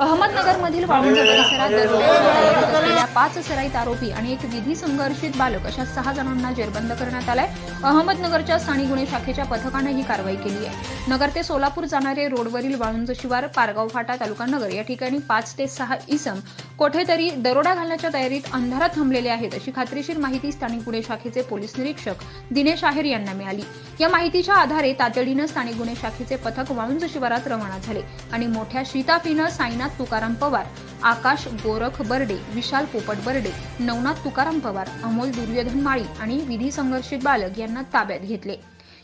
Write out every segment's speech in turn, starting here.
अहमदनगरमधील वाळुंज परिसरात पाच सराईत आरोपी आणि एक विधी संघर्षित बालक अशा सहा जणांना जेरबंद करण्यात आलाय. अहमदनगरच्या स्थानिक गुन्हे शाखेच्या पथकानं ही कारवाई केली आहे. नगर ते सोलापूर जाणारे रोडवरील वाळुंज शिवार पारगाव फाटा तालुका नगर या ठिकाणी पाच ते सहा इसम कोठेतरी दरोडा घालण्याच्या तयारीत अंधारात थांबलेले आहेत अशी खात्रीशीर माहिती स्थानिक गुन्हे शाखेचे पोलीस निरीक्षक दिनेश आहेर यांना मिळाली. या माहितीच्या आधारे तातडीनं स्थानिक गुन्हे शाखेचे पथक वाळुंज शिवारात रवाना झाले आणि मोठ्या शिताफीनं नवनाथ तुकाराम पवार आकाश गोरख बर्डे विशाल पोपट बर्डे नवनाथ तुकाराम पवार अमोल दुर्योधन माळी आणि विधी संघर्षित बालक यांना ताब्यात घेतले.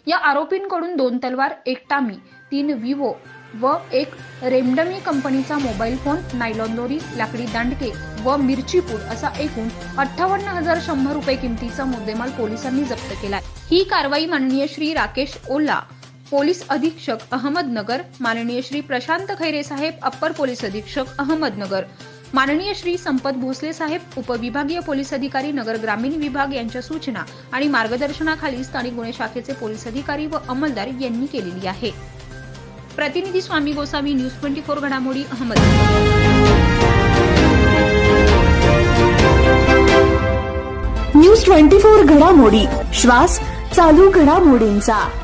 या आरोपींकडून दोन तलवार एक टामी तीन विवो व एक रेमडमी कंपनीचा मोबाईल फोन नायलॉन दोरी लाकडी दांडके व मिरचीपूड असा एकूण अठ्ठावन्न हजार शंभर रुपये किमतीचा मुद्देमाल पोलिसांनी जप्त केला ही कारवाई माननीय श्री राकेश ओला पोलीस अधीक्षक अहमदनगर माननीय श्री प्रशांत खैरे साहेब अप्पर पोलीस अधीक्षक अहमदनगर. माननीय श्री संपत भोसले साहेब उपविभागीय पोलीस अधिकारी नगर ग्रामीण विभाग यांच्या सूचना आणि मार्गदर्शनाखाली स्थानिक गुन्हे शाखेचे पोलीस अधिकारी व अंमलदार यांनी केलेली आहे. प्रतिनिधी Swami Gosavi news twenty four घडामोडी अहमदनगर. न्यूज ट्वेंटी फोर घडामोडी. श्वास चालू घडामोडींचा.